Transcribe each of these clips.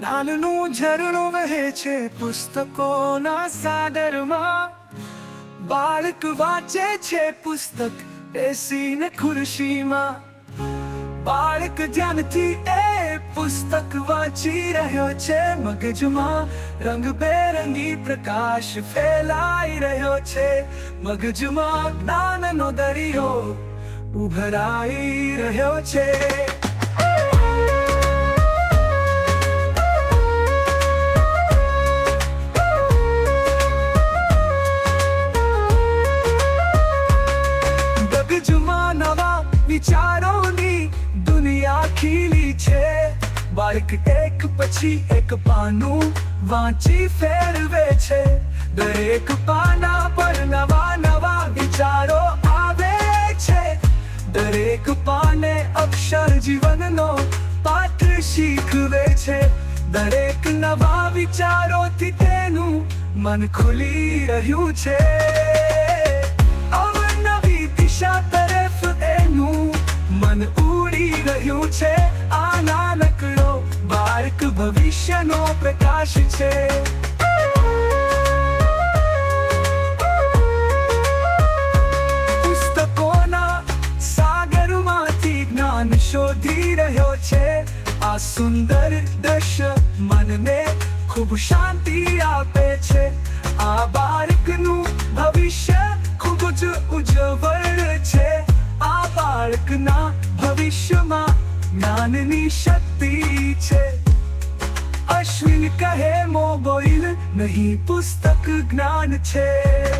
જ્ઞાનનું ઝરણું વહે છે પુસ્તકોના સાગરમાં બાળક વાંચે છે પુસ્તક બેસીને ખુરશીમાં. બાળક ધ્યાનથી એ પુસ્તક વાંચી રહ્યો છે મગજમાં. રંગબેરંગી પ્રકાશ ફેલાઈ રહ્યો છે મગજમાં જ્ઞાનનો દરિયો ઉભરાઈ રહ્યો છે. ખીલી છે. બાળક એક પછી એક પાનું વાંચી ફેરવે છે. દરેક પાના પર નવા નવા વિચારો આવે છે. દરેક પાને અક્ષર જીવનનો પાઠ શીખવે છે. દરેક નવા વિચારોથી તેનું મન ખુલી રહ્યું છે. અવનવી દિશા તરફ છે, આ નાનકડો બાળક ભવિષ્યનો પ્રકાશ છે. પુસ્તકોના સાગરમાંથી જ્ઞાન શોધી રહ્યો છે. આ સુંદર દ્રશ્ય મનને ખૂબ શાંતિ આપે છે. આ બાળકનું જ્ઞાનની શક્તિ છે. અશ્વિન કહે મોબાઈલ નહીં પુસ્તક જ્ઞાન છે.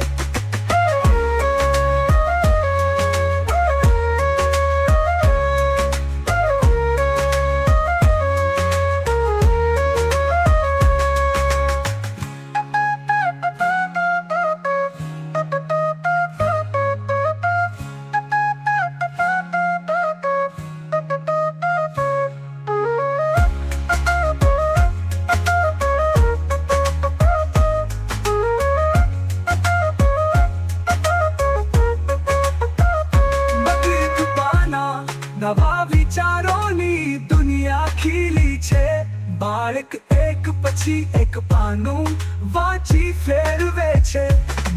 નવા વિચારોની દુનિયા ખીલી છે. બાળક એક પછી એક પાનું વાંચી ફેરવે છે.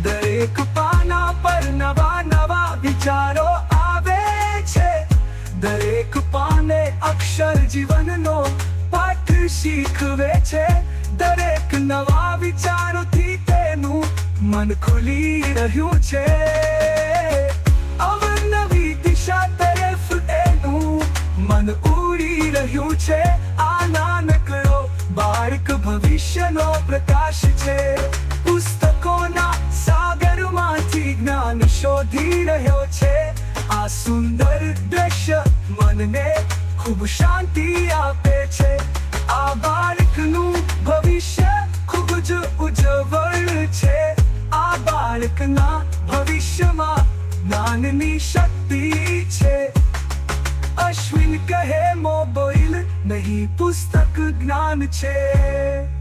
દરેક પાના પર નવા નવા વિચારો આવે છે. દરેક પાને અક્ષર જીવનનો પાઠ શીખવે છે. દરેક નવા વિચારોથી તેનું મન ખુલી રહ્યું છે. રહ્યું છે, આ નાનકડો બાળક ભવિષ્યનો પ્રકાશ છે. પુસ્તકોના સાગરમાંથી જ્ઞાન શોધી રહ્યો છે. આ સુંદર દ્રશ્ય મનને ખૂબ શાંતિ આપે છે. આ બાળકનું ભવિષ્ય ખૂબ જ ઉજ્જવળ છે. આ બાળકના ભવિષ્યમાં જ્ઞાનની શક્તિ છે. અશ્વિન કહે મોબાઈલ નહીં પુસ્તક જ્ઞાન છે